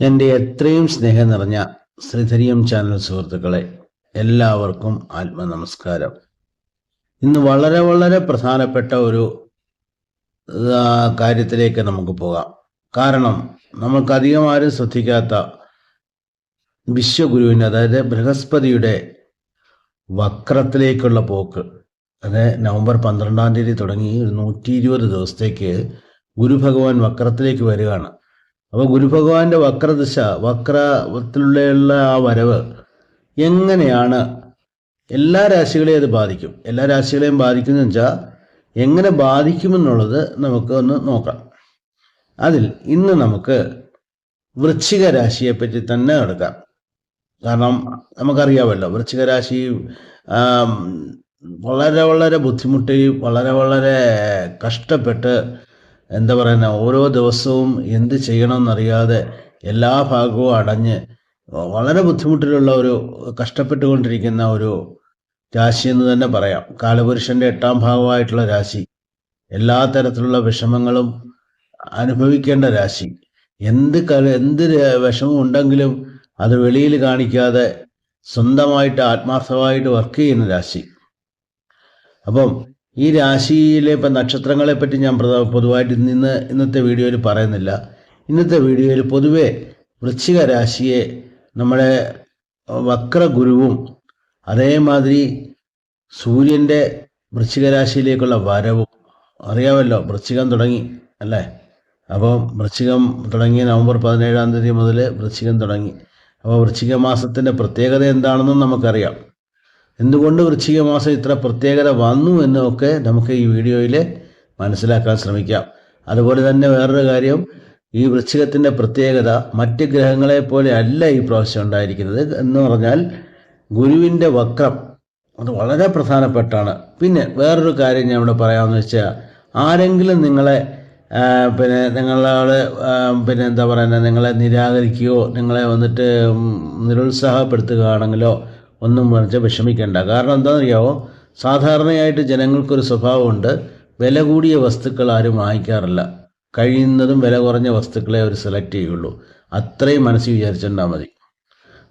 എന്റെ എത്രയും സ്നേഹം നിറഞ്ഞ ശ്രീധരിയം ചാനൽ സുഹൃത്തുക്കളെ എല്ലാവർക്കും ആത്മനമസ്കാരം. ഇന്ന് വളരെ വളരെ പ്രധാനപ്പെട്ട ഒരു കാര്യത്തിലേക്ക് നമുക്ക് പോകാം. കാരണം നമുക്ക് അധികം ആരും ശ്രദ്ധിക്കാത്ത വിശ്വഗുരുവിന് അതായത് ബൃഹസ്പതിയുടെ വക്രത്തിലേക്കുള്ള പോക്ക്. അതായത് നവംബർ പന്ത്രണ്ടാം തീയതി തുടങ്ങി ഒരു നൂറ്റി ഇരുപത് ദിവസത്തേക്ക് ഗുരു ഭഗവാൻ വക്രത്തിലേക്ക് വരികയാണ്. അപ്പോൾ ഗുരുഭഗവാന്റെ വക്രദിശ വക്രത്തിലുള്ള ആ വരവ് എങ്ങനെയാണ്? എല്ലാ രാശികളെയും അത് ബാധിക്കും. എല്ലാ രാശികളെയും ബാധിക്കുന്നു വെച്ചാൽ എങ്ങനെ ബാധിക്കുമെന്നുള്ളത് നമുക്ക് ഒന്ന് നോക്കാം. അതിൽ ഇന്ന് നമുക്ക് വൃശ്ചിക രാശിയെ പറ്റി തന്നെ എടുക്കാം. കാരണം നമുക്കറിയാമല്ലോ വൃശ്ചിക രാശി വളരെ വളരെ ബുദ്ധിമുട്ടി വളരെ വളരെ കഷ്ടപ്പെട്ട് എന്താ പറയുന്ന ഓരോ ദിവസവും എന്ത് ചെയ്യണമെന്നറിയാതെ എല്ലാ ഭാഗവും അടഞ്ഞ് വളരെ ബുദ്ധിമുട്ടിലുള്ള ഒരു കഷ്ടപ്പെട്ടുകൊണ്ടിരിക്കുന്ന ഒരു രാശി എന്ന് തന്നെ പറയാം. കാലപുരുഷന്റെ എട്ടാം ഭാഗമായിട്ടുള്ള രാശി. എല്ലാ തരത്തിലുള്ള വിഷമങ്ങളും അനുഭവിക്കേണ്ട രാശി. എന്ത് കല എന്ത് വിഷമം ഉണ്ടെങ്കിലും അത് വെളിയിൽ കാണിക്കാതെ സ്വന്തമായിട്ട് ആത്മാർത്ഥമായിട്ട് വർക്ക് ചെയ്യുന്ന രാശി. അപ്പം ഈ രാശിയിലെ ഇപ്പം നക്ഷത്രങ്ങളെ പറ്റി ഞാൻ പൊതുവായിട്ട് ഇന്ന് ഇന്നത്തെ വീഡിയോയിൽ പറയുന്നില്ല. ഇന്നത്തെ വീഡിയോയിൽ പൊതുവെ വൃശ്ചിക രാശിയെ നമ്മുടെ വക്രഗുരുവും അതേമാതിരി സൂര്യന്റെ വൃശ്ചിക രാശിയിലേക്കുള്ള വരവും അറിയാമല്ലോ വൃശ്ചികം തുടങ്ങി അല്ലേ? അപ്പോൾ വൃശ്ചികം തുടങ്ങി നവംബർ പതിനേഴാം തീയതി മുതൽ വൃശ്ചികം തുടങ്ങി. അപ്പോൾ വൃശ്ചിക മാസത്തിന്റെ പ്രത്യേകത എന്താണെന്നും നമുക്കറിയാം. എന്തുകൊണ്ട് വൃശ്ചിക മാസം ഇത്ര പ്രത്യേകത വന്നു എന്നൊക്കെ നമുക്ക് ഈ വീഡിയോയിൽ മനസ്സിലാക്കാൻ ശ്രമിക്കാം. അതുപോലെ തന്നെ വേറൊരു കാര്യം ഈ വൃശ്ചികത്തിന്റെ പ്രത്യേകത മറ്റ് ഗ്രഹങ്ങളെ പോലെ അല്ല ഈ പ്രാവശ്യം ഉണ്ടായിരിക്കുന്നത് എന്ന് പറഞ്ഞാൽ ഗുരുവിന്റെ വക്രം അത് വളരെ പ്രധാനപ്പെട്ടാണ്. പിന്നെ വേറൊരു കാര്യം ഞാൻ ഇവിടെ പറയാമെന്ന് വെച്ചാൽ ആരെങ്കിലും നിങ്ങളെ പിന്നെ നിങ്ങളോട് പിന്നെ എന്താ പറയുന്നത് നിങ്ങളെ നിരാകരിക്കുകയോ നിങ്ങളെ വന്നിട്ട് നിരുത്സാഹപ്പെടുത്തുകയാണെങ്കിലോ ഒന്നും മറിച്ച് വിഷമിക്കേണ്ട. കാരണം എന്താണെന്നറിയാമോ സാധാരണയായിട്ട് ജനങ്ങൾക്കൊരു സ്വഭാവമുണ്ട് വില കൂടിയ വസ്തുക്കൾ ആരും വാങ്ങിക്കാറില്ല. കഴിയുന്നതും വില കുറഞ്ഞ വസ്തുക്കളെ അവർ സെലക്ട് ചെയ്യുള്ളൂ. അത്രയും മനസ്സിൽ വിചാരിച്ചിട്ടുണ്ടാൽ മതി.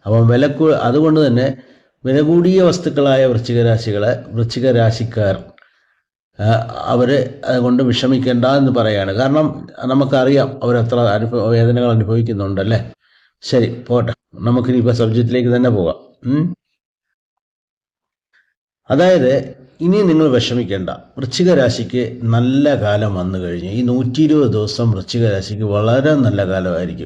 അപ്പം വില അതുകൊണ്ട് തന്നെ വില കൂടിയ വസ്തുക്കളായ വൃശ്ചിക രാശികളെ വൃശ്ചിക രാശിക്കാർ അവർ അതുകൊണ്ട് വിഷമിക്കേണ്ട എന്ന് പറയാണ്. കാരണം നമുക്കറിയാം അവരത്ര അനുഭവ വേദനകൾ അനുഭവിക്കുന്നുണ്ടല്ലേ? ശരി പോട്ടെ. നമുക്കിനിപ്പോൾ സബ്ജക്റ്റിലേക്ക് തന്നെ പോകാം. അതായത് ഇനി നിങ്ങൾ വിഷമിക്കേണ്ട. വൃശ്ചിക രാശിക്ക് നല്ല കാലം വന്നു കഴിഞ്ഞു. ഈ നൂറ്റി ഇരുപത് ദിവസം വൃശ്ചിക രാശിക്ക് വളരെ നല്ല കാലമായിരിക്കും.